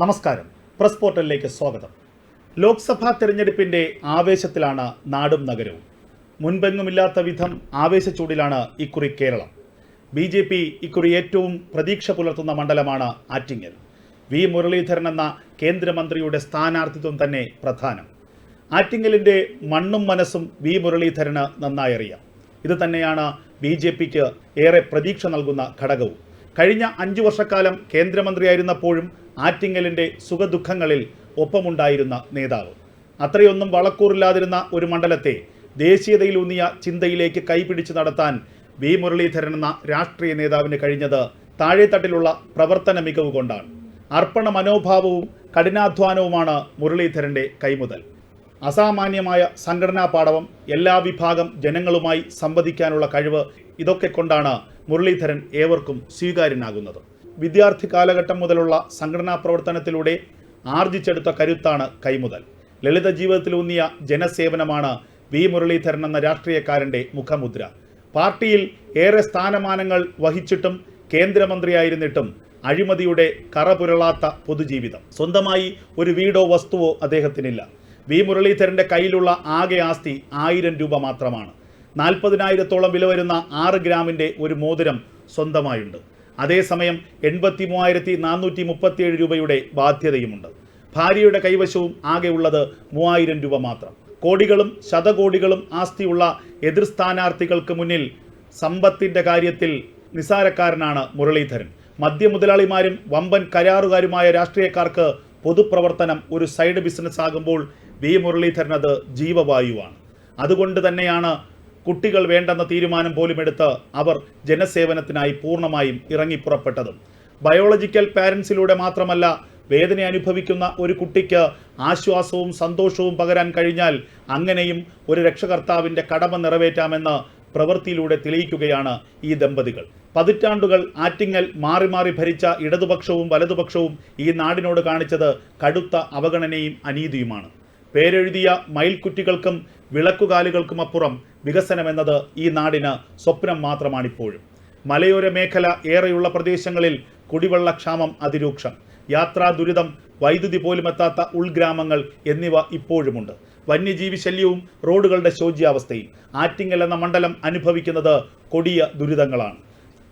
നമസ്കാരം. പ്രസ് പോർട്ടലിലേക്ക് സ്വാഗതം. ലോക്സഭാ തെരഞ്ഞെടുപ്പിന്റെ ആവേശത്തിലാണ് നാടും നഗരവും. മുൻപെങ്ങുമില്ലാത്ത വിധം ആവേശച്ചൂടിലാണ് ഇക്കുറി കേരളം. ബി ജെ പി ഇക്കുറി ഏറ്റവും പ്രതീക്ഷ പുലർത്തുന്ന മണ്ഡലമാണ് ആറ്റിങ്ങൽ. വി മുരളീധരൻ എന്ന കേന്ദ്രമന്ത്രിയുടെ സ്ഥാനാർത്ഥിത്വം തന്നെ പ്രധാനം. ആറ്റിങ്ങലിന്റെ മണ്ണും മനസ്സും വി മുരളീധരന് നന്നായി അറിയാം. ഇത് തന്നെയാണ് ബി ജെ പിക്ക് ഏറെ പ്രതീക്ഷ നൽകുന്ന ഘടകവും. കഴിഞ്ഞ അഞ്ചു വർഷക്കാലം കേന്ദ്രമന്ത്രിയായിരുന്നപ്പോഴും ആറ്റിങ്ങലിന്റെ സുഖദുഃഖങ്ങളിൽ ഒപ്പമുണ്ടായിരുന്ന നേതാവ്. അത്രയൊന്നും വളക്കൂറില്ലാതിരുന്ന ഒരു മണ്ഡലത്തെ ദേശീയതയിലൂന്നിയ ചിന്തയിലേക്ക് കൈപിടിച്ച് നടത്താൻ വി മുരളീധരൻ എന്ന രാഷ്ട്രീയ നേതാവിന് കഴിഞ്ഞത് താഴെത്തട്ടിലുള്ള പ്രവർത്തന മികവ് കൊണ്ടാണ്. അർപ്പണ മനോഭാവവും കഠിനാധ്വാനവുമാണ് മുരളീധരന്റെ കൈമുതൽ. അസാമാന്യമായ സംഘടനാ പാടവം എല്ലാ വിഭാഗം ജനങ്ങളുമായി സംവദിക്കാനുള്ള കഴിവ് ഇതൊക്കെ കൊണ്ടാണ് മുരളീധരൻ ഏവർക്കും സ്വീകാര്യനാകുന്നത്. വിദ്യാർത്ഥി കാലഘട്ടം മുതലുള്ള സംഘടനാ പ്രവർത്തനത്തിലൂടെ ആർജിച്ചെടുത്ത കരുത്താണ് കൈമുതൽ. ലളിത ജീവിതത്തിലൂന്നിയ ജനസേവനമാണ് വി. മുരളീധരൻ എന്ന രാഷ്ട്രീയക്കാരന്റെ മുഖമുദ്ര. പാർട്ടിയിൽ ഏറെ സ്ഥാനമാനങ്ങൾ വഹിച്ചിട്ടും കേന്ദ്രമന്ത്രിയായിരുന്നിട്ടും അഴിമതിയുടെ കറപുരളാത്ത പൊതുജീവിതം. സ്വന്തമായി ഒരു വീടോ വസ്തുവോ അദ്ദേഹത്തിനില്ല. വി. മുരളീധരന്റെ കയ്യിലുള്ള ആകെ ആസ്തി ആയിരം രൂപ മാത്രമാണ്. നാൽപ്പതിനായിരത്തോളം വില വരുന്ന ആറ് ഗ്രാമിന്റെ ഒരു മോതിരം സ്വന്തമായുണ്ട്. അതേസമയം എൺപത്തി മൂവായിരത്തി നാനൂറ്റി മുപ്പത്തിയേഴ് രൂപയുടെ ബാധ്യതയുമുണ്ട്. ഭാര്യയുടെ കൈവശവും ആകെയുള്ളത് മൂവായിരം രൂപ മാത്രം. കോടികളും ശതകോടികളും ആസ്തിയുള്ള എതിർ സ്ഥാനാർത്ഥികൾക്ക് മുന്നിൽ സമ്പത്തിന്റെ കാര്യത്തിൽ നിസാരക്കാരനാണ് മുരളീധരൻ. മദ്യമുതലാളിമാരും വമ്പൻ കരാറുകാരുമായ രാഷ്ട്രീയക്കാർക്ക് പൊതുപ്രവർത്തനം ഒരു സൈഡ് ബിസിനസ് ആകുമ്പോൾ വി മുരളീധരൻ അത് ജീവവായുവാണ്. അതുകൊണ്ട് തന്നെയാണ് കുട്ടികൾ വേണ്ടെന്ന തീരുമാനം പോലും എടുത്ത് അവർ ജനസേവനത്തിനായി പൂർണമായും ഇറങ്ങിപ്പുറപ്പെട്ടതും. ബയോളജിക്കൽ പാരൻസിലൂടെ മാത്രമല്ല വേദന അനുഭവിക്കുന്ന ഒരു കുട്ടിക്ക് ആശ്വാസവും സന്തോഷവും പകരാൻ കഴിഞ്ഞാൽ അങ്ങനെയും ഒരു രക്ഷകർത്താവിന്റെ കടമ നിറവേറ്റാമെന്ന് പ്രവൃത്തിയിലൂടെ തെളിയിക്കുകയാണ് ഈ ദമ്പതികൾ. പതിറ്റാണ്ടുകൾ ആറ്റിങ്ങൽ മാറി മാറി ഭരിച്ച ഇടതുപക്ഷവും വലതുപക്ഷവും ഈ നാടിനോട് കാണിച്ചത് കടുത്ത അവഗണനയും അനീതിയുമാണ്. പേരെഴുതിയ മയിൽക്കുറ്റികൾക്കും വിളക്കുകാലുകൾക്കും അപ്പുറം വികസനമെന്നത് ഈ നാടിന് സ്വപ്നം മാത്രമാണിപ്പോഴും. മലയോര മേഖല ഏറെയുള്ള പ്രദേശങ്ങളിൽ കുടിവെള്ളക്ഷാമം അതിരൂക്ഷം. യാത്രാ ദുരിതം വൈദ്യുതി പോലും എത്താത്ത ഉൾഗ്രാമങ്ങൾ എന്നിവ ഇപ്പോഴുമുണ്ട്. വന്യജീവി ശല്യവും റോഡുകളുടെ ശോച്യാവസ്ഥയും ആറ്റിങ്ങൽ എന്ന മണ്ഡലം അനുഭവിക്കുന്നത് കൊടിയ ദുരിതങ്ങളാണ്.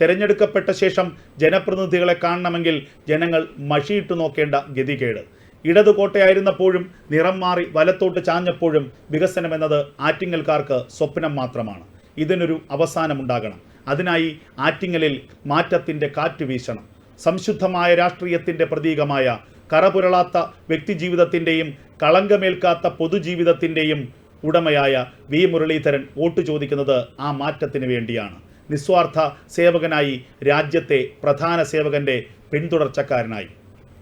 തെരഞ്ഞെടുക്കപ്പെട്ട ശേഷം ജനപ്രതിനിധികളെ കാണണമെങ്കിൽ ജനങ്ങൾ മഷിയിട്ട് നോക്കേണ്ട ഗതികേട്. ഇടതു കോട്ടയായിരുന്നപ്പോഴും നിറം മാറി വലത്തോട്ട് ചാഞ്ഞപ്പോഴും വികസനം എന്നത് ആറ്റിങ്ങൽക്കാർക്ക് സ്വപ്നം മാത്രമാണ്. ഇതിനൊരു അവസാനമുണ്ടാകണം. അതിനായി ആറ്റിങ്ങലിൽ മാറ്റത്തിന്റെ കാറ്റ് വീശണം. സംശുദ്ധമായ രാഷ്ട്രീയത്തിന്റെ പ്രതീകമായ കറപുരളാത്ത വ്യക്തിജീവിതത്തിന്റെയും കളങ്കമേൽക്കാത്ത പൊതുജീവിതത്തിന്റെയും ഉടമയായ വി. മുരളീധരൻ വോട്ട് ചോദിക്കുന്നത് ആ മാറ്റത്തിന് വേണ്ടിയാണ്. നിസ്വാർത്ഥ സേവകനായി രാജ്യത്തെ പ്രധാന സേവകന്റെ പിന്തുടർച്ചക്കാരനായി.